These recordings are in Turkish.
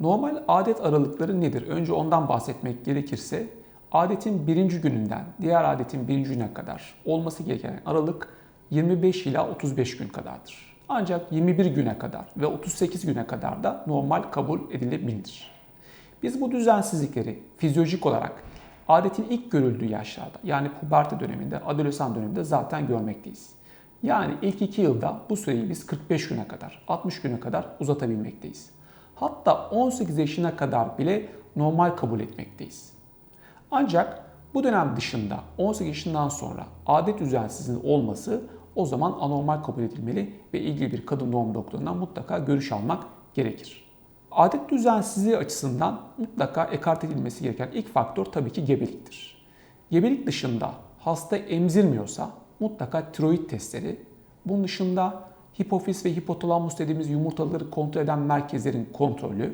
Normal adet aralıkları nedir? Önce ondan bahsetmek gerekirse adetin birinci gününden diğer adetin birinci güne kadar olması gereken aralık 25 ila 35 gün kadardır. Ancak 21 güne kadar ve 38 güne kadar da normal kabul edilebilir. Biz bu düzensizlikleri fizyolojik olarak adetin ilk görüldüğü yaşlarda yani puberte döneminde, adolesan döneminde zaten görmekteyiz. Yani ilk 2 yılda bu süreyi biz 45 güne kadar, 60 güne kadar uzatabilmekteyiz. Hatta 18 yaşına kadar bile normal kabul etmekteyiz. Ancak bu dönem dışında 18 yaşından sonra adet düzensizliğinin olması o zaman anormal kabul edilmeli ve ilgili bir kadın doğum doktorundan mutlaka görüş almak gerekir. Adet düzensizliği açısından mutlaka ekart edilmesi gereken ilk faktör tabii ki gebeliktir. Gebelik dışında hasta emzirmiyorsa mutlaka tiroid testleri, bunun dışında hipofiz ve hipotalamus dediğimiz yumurtaları kontrol eden merkezlerin kontrolü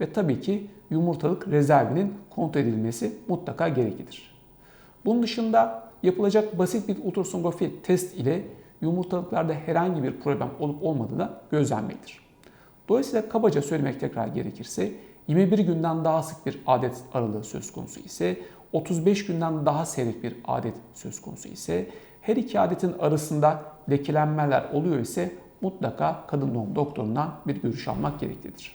ve tabii ki yumurtalık rezervinin kontrol edilmesi mutlaka gereklidir. Bunun dışında yapılacak basit bir ultrasonografi test ile yumurtalıklarda herhangi bir problem olup olmadığı da gözlenmelidir. Dolayısıyla kabaca söylemek tekrar gerekirse 21 günden daha sık bir adet aralığı söz konusu ise 35 günden daha seyrek bir adet söz konusu ise her iki adetin arasında lekelenmeler oluyor ise mutlaka kadın doğum doktorundan bir görüş almak gereklidir.